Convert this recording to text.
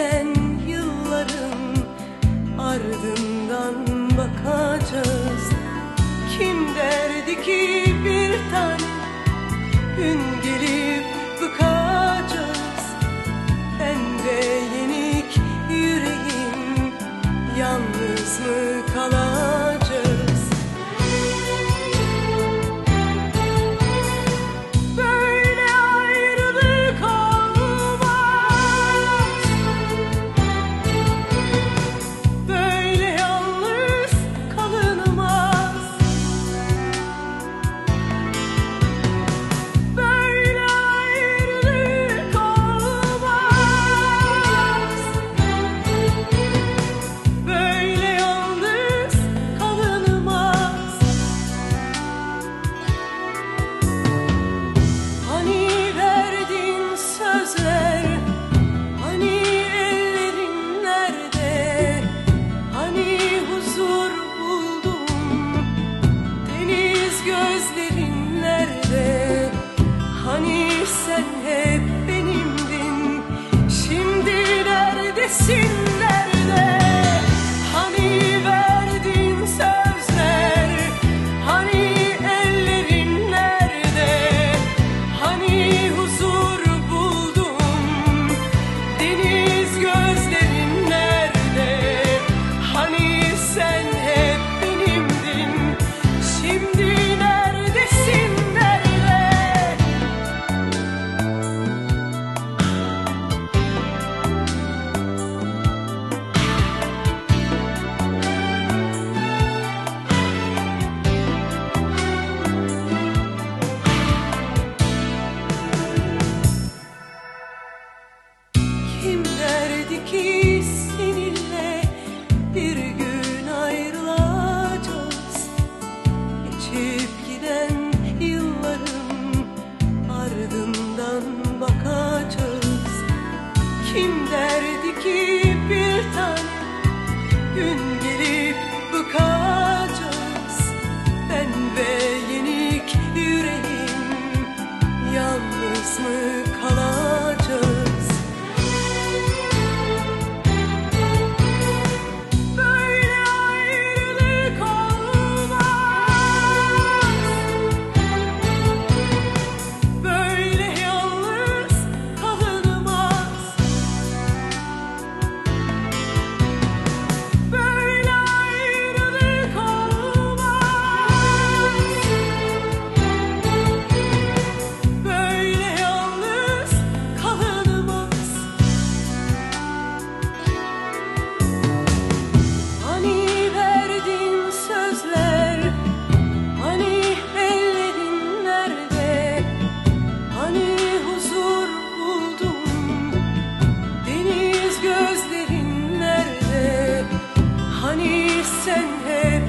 giden yılların ardından bakacağız. Kim derdi ki bir tane gün yandan bakacağız. Kim derdi ki bir tane gün sen him.